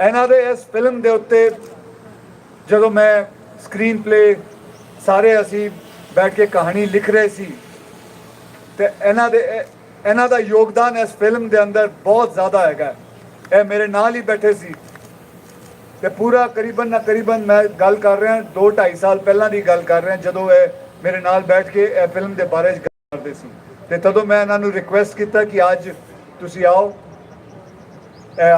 ਇਹਨਾਂ ਦੇ ਇਸ ਫਿਲਮ ਦੇ ਉੱਤੇ ਜਦੋਂ ਮੈਂ ਸਕਰੀਨ ਪਲੇ ਸਾਰੇ ਅਸੀਂ ਬੈਠ ਕੇ ਕਹਾਣੀ ਲਿਖ ਰਹੇ ਸੀ, ਤੇ ਇਹਨਾਂ ਦੇ ਇਹਨਾਂ ਦਾ ਯੋਗਦਾਨ ਇਸ ਫਿਲਮ ਦੇ ਅੰਦਰ ਬਹੁਤ ਜ਼ਿਆਦਾ ਹੈਗਾ। ਇਹ ਮੇਰੇ ਨਾਲ ਹੀ ਬੈਠੇ ਸੀ। ਤੇ ਪੂਰਾ ਕਰੀਬਨ ਨਾ ਕਰੀਬਨ ਮੈਂ ਗੱਲ ਕਰ ਰਿਹਾ 2 2.5 ਸਾਲ ਪਹਿਲਾਂ ਦੀ ਗੱਲ ਕਰ ਰਿਹਾ, ਜਦੋਂ ਇਹ ਮੇਰੇ ਨਾਲ ਬੈਠ ਕੇ ਇਹ ਫਿਲਮ ਦੇ ਬਾਰੇ 'ਚ ਗੱਲ ਕਰਦੇ ਸੀ। ਤੇ ਤਦੋਂ ਮੈਂ ਇਹਨਾਂ ਨੂੰ ਰਿਕੁਐਸਟ ਕੀਤਾ ਕਿ ਅੱਜ ਤੁਸੀਂ ਆਓ।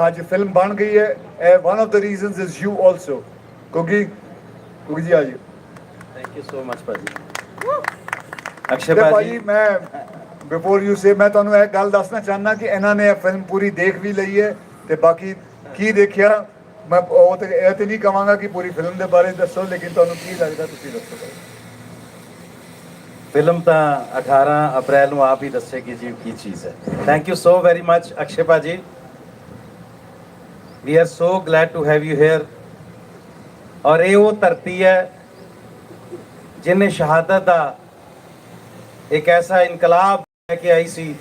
ਅੱਜ ਫਿਲਮ ਬਣ ਗਈ ਹੈ। ਇਹ one of the reasons is you also ਕਿਉਂਕਿ ਕਿਉਂਕਿ ਜੀ ਆਜੋ ਥੈਂਕ ਯੂ ਸੋ ਮਚ ਭਾਜੀ। ਅਕਸ਼ੇ ਭਾਜੀ। ਮੈਂ ਬਿਫੋਰ ਯੂ ਸੇ ਮੈਂ ਤੁਹਾਨੂੰ ਇਹ ਗੱਲ ਦੱਸਣਾ ਚਾਹਨਾ ਕਿ ਇਹਨਾਂ ਨੇ ਇਹ ਫਿਲਮ ਪੂਰੀ ਦੇਖ ਵੀ ਲਈ ਹੈ ਤੇ ਬਾਕੀ ਕੀ ਦੇਖਿਆ ਮੈਂ ਉਹ ਤੇ ਇਹ ਤੇ ਨਹੀਂ ਕਵਾਂਗਾ ਕਿ ਪੂਰੀ ਫਿਲਮ ਦੇ ਬਾਰੇ ਦੱਸੋ ਲੇਕਿਨ ਤੁਹਾਨੂੰ ਕੀ ਲੱਗਦਾ ਤੁਸੀਂ ਦੱਸੋ। ਫਿਲਮ ਤਾਂ 18 ਅਪ੍ਰੈਲ ਨੂੰ ਆਪ ਹੀ ਦੱਸੇਗੀ ਜੀ ਕੀ ਚੀਜ਼ ਹੈ। Thank you so very much Akshay ਭਾਜੀ। We are so glad to have you here ਔਰ ਇਹ ਉਹ ਧਰਤੀ ਹੈ ਜਿਨੇ ਸ਼ਹਾਦਤ ਦਾ ਇੱਕ ਐਸਾ ਇਨਕਲਾਬ ਲੈ ਕੇ ਆਈ ਸੀ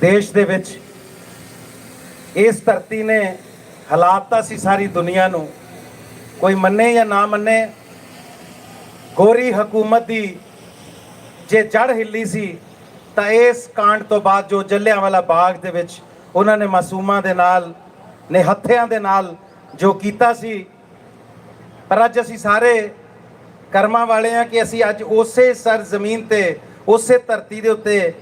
ਦੇਸ਼ ਦੇ ਵਿੱਚ। ਇਸ ਧਰਤੀ ਨੇ ਹਾਲਾਤਾ ਸੀ ਸਾਰੀ ਦੁਨੀਆ ਨੂੰ। ਕੋਈ ਮੰਨੇ ਜਾਂ ਨਾ ਮੰਨੇ, ਗੋਰੀ ਹਕੂਮਤ ਦੀ ਜੇ ਜੜ ਹਿੱਲੀ ਸੀ, ਤਾਂ ਇਸ ਕਾਂਡ ਤੋਂ ਬਾਅਦ ਜੋ ਜੱਲਿਆਂਵਾਲਾ ਬਾਗ ਦੇ ਵਿੱਚ ਉਹਨਾਂ ਨੇ ਮਾਸੂਮਾਂ ਦੇ ਨਾਲ ਨੇ ਹੱਥਿਆਂ ਦੇ ਨਾਲ ਜੋ ਕੀਤਾ ਸੀ। ਪਰ ਅੱਜ ਅਸੀਂ ਸਾਰੇ ਕਰਮਾਂ ਵਾਲੇ ਆ ਕਿ ਅਸੀਂ ਅੱਜ ਉਸੇ ਸਰ ਜ਼ਮੀਨ ਤੇ, ਉਸੇ ਧਰਤੀ ਦੇ ਉੱਤੇ,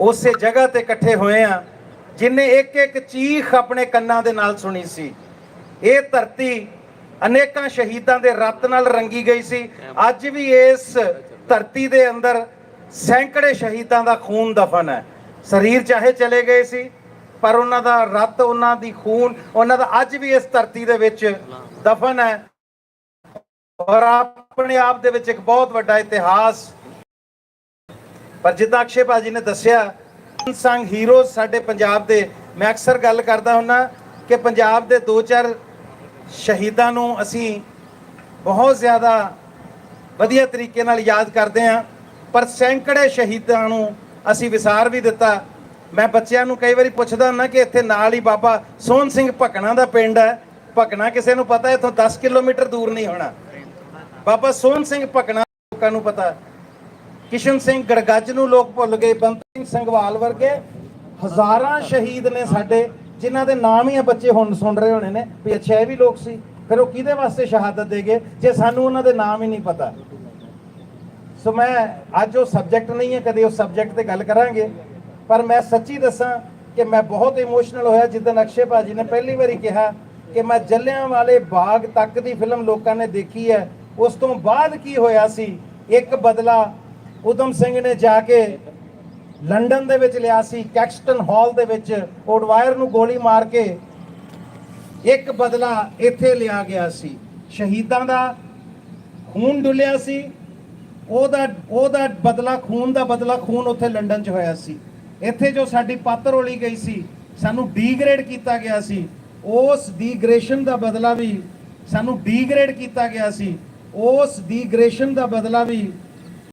ਉਸੇ ਜਗ੍ਹਾ ਤੇ ਇਕੱਠੇ ਹੋਏ ਆ ਜਿਨੇ ਇੱਕ ਇੱਕ ਚੀਖ ਆਪਣੇ ਕੰਨਾਂ ਦੇ ਨਾਲ ਸੁਣੀ ਸੀ। ਇਹ ਧਰਤੀ ਅਨੇਕਾਂ ਸ਼ਹੀਦਾਂ ਦੇ ਰਤ ਨਾਲ ਰੰਗੀ ਗਈ ਸੀ। ਅੱਜ ਵੀ ਇਸ ਧਰਤੀ ਦੇ ਅੰਦਰ ਸੈਂਕੜੇ ਸ਼ਹੀਦਾਂ ਦਾ ਖੂਨ ਦਫਨ ਹੈ। ਸਰੀਰ ਚਾਹੇ ਚਲੇ ਗਏ ਸੀ ਪਰ ਉਹਨਾਂ ਦਾ ਰਤ, ਉਹਨਾਂ ਦੀ ਖੂਨ, ਉਹਨਾਂ ਦਾ ਅੱਜ ਵੀ ਇਸ ਧਰਤੀ ਦੇ ਵਿੱਚ ਦਫਨ ਹੈ। ਔਰ ਆਪਣੇ ਆਪ ਦੇ ਵਿੱਚ ਇੱਕ ਬਹੁਤ ਵੱਡਾ ਇਤਿਹਾਸ। ਪਰ ਜਿੱਦਾਂ ਅਕਸ਼ੇ ਭਾਜੀ ਨੇ ਦੱਸਿਆ ਸੰਗ ਹੀਰੋਜ਼ ਸਾਡੇ ਪੰਜਾਬ ਦੇ, ਮੈਂ ਅਕਸਰ ਗੱਲ ਕਰਦਾ ਹੁੰਨਾ ਕਿ ਪੰਜਾਬ ਦੇ ਦੋ ਚਾਰ ਸ਼ਹੀਦਾਂ ਨੂੰ ਅਸੀਂ ਬਹੁਤ ਜ਼ਿਆਦਾ ਵਧੀਆ ਤਰੀਕੇ ਨਾਲ ਯਾਦ ਕਰਦੇ ਹਾਂ, ਪਰ ਸੈਂਕੜੇ ਸ਼ਹੀਦਾਂ ਨੂੰ ਅਸੀਂ ਵਿਸਾਰ ਵੀ ਦਿੱਤਾ। ਮੈਂ ਬੱਚਿਆਂ ਨੂੰ ਕਈ ਵਾਰੀ ਪੁੱਛਦਾ ਹੁੰਦਾ ਕਿ ਇੱਥੇ ਨਾਲ ਹੀ ਬਾਬਾ ਸੋਹਣ ਸਿੰਘ ਭਕਣਾ ਦਾ ਪਿੰਡ ਹੈ। ਭਕਣਾ ਕਿਸੇ ਨੂੰ ਪਤਾ, ਇੱਥੋਂ 10 ਕਿਲੋਮੀਟਰ ਦੂਰ ਨਹੀਂ ਹੋਣਾ। ਬਾਬਾ ਸੋਹਣ ਸਿੰਘ ਭਕਣਾ, ਲੋਕਾਂ ਨੂੰ ਪਤਾ। ਕਿਸ਼ਨ ਸਿੰਘ ਗੜਗੱਜ ਨੂੰ ਲੋਕ ਭੁੱਲ ਗਏ ਬੰਤ ਸਿੰਘ ਸੰਗਵਾਲ ਵਰਗੇ ਹਜ਼ਾਰਾਂ ਸ਼ਹੀਦ ਨੇ ਸਾਡੇ, ਜਿਨ੍ਹਾਂ ਦੇ ਨਾਮ ਹੀ ਆ ਬੱਚੇ ਹੁਣ ਸੁਣ ਰਹੇ ਹੋਣੇ ਨੇ, ਵੀ ਅੱਛਾ ਇਹ ਵੀ ਲੋਕ ਸੀ। ਫਿਰ ਉਹ ਕਿਹਦੇ ਵਾਸਤੇ ਸ਼ਹਾਦਤ ਦੇ ਗਏ? ਜੇ ਸਾਨੂੰ ਉਹਨਾਂ ਦੇ ਨਾਮ ਹੀ ਨਹੀਂ ਪਤਾ। ਸੋ ਮੈਂ ਅੱਜ ਉਹ ਸਬਜੈਕਟ ਨਹੀਂ ਹੈ, ਕਦੇ ਉਸ ਸਬਜੈਕਟ ਤੇ ਗੱਲ ਕਰਾਂਗੇ। ਪਰ ਮੈਂ ਸੱਚੀ ਦੱਸਾਂ ਕਿ ਮੈਂ ਬਹੁਤ ਇਮੋਸ਼ਨਲ ਹੋਇਆ ਜਿੱਦਨ ਅਕਸ਼ੇ ਭਾਜੀ ਨੇ ਪਹਿਲੀ ਵਾਰੀ ਕਿਹਾ ਕਿ ਮੈਂ ਜੱਲਿਆਂ ਵਾਲੇ ਬਾਗ ਤੱਕ ਦੀ ਫਿਲਮ ਲੋਕਾਂ ਨੇ ਦੇਖੀ ਹੈ। ਉਸ ਤੋਂ ਬਾਅਦ ਕੀ ਹੋਇਆ ਸੀ? ਇੱਕ ਬਦਲਾ ਉਦਮ ਸਿੰਘ ਨੇ ਜਾ ਕੇ ਲੰਡਨ ਦੇ ਵਿੱਚ ਲਿਆ ਸੀ, ਕੈਕਸਟਨ ਹਾਲ ਦੇ ਵਿੱਚ ਓਡਵਾਇਰ ਨੂੰ ਗੋਲੀ ਮਾਰ ਕੇ ਇੱਕ ਬਦਲਾ ਇੱਥੇ ਲਿਆ ਗਿਆ ਸੀ। ਸ਼ਹੀਦਾਂ ਦਾ ਖੂਨ ਡੁੱਲਿਆ ਸੀ। ਉਹਦਾ ਉਹਦਾ ਬਦਲਾ ਖੂਨ ਦਾ ਬਦਲਾ ਖੂਨ ਉੱਥੇ ਲੰਡਨ 'ਚ ਹੋਇਆ ਸੀ। ਇੱਥੇ ਜੋ ਸਾਡੀ ਪੱਤ ਰੋਲੀ ਗਈ ਸੀ, ਸਾਨੂੰ ਡੀਗ੍ਰੇਡ ਕੀਤਾ ਗਿਆ ਸੀ। ਉਸ ਡੀਗ੍ਰੇਸ਼ਨ ਦਾ ਬਦਲਾ ਵੀ ਸਾਨੂੰ ਡੀਗ੍ਰੇਡ ਕੀਤਾ ਗਿਆ ਸੀ। ਉਸ ਡੀਗ੍ਰੇਸ਼ਨ ਦਾ ਬਦਲਾ ਵੀ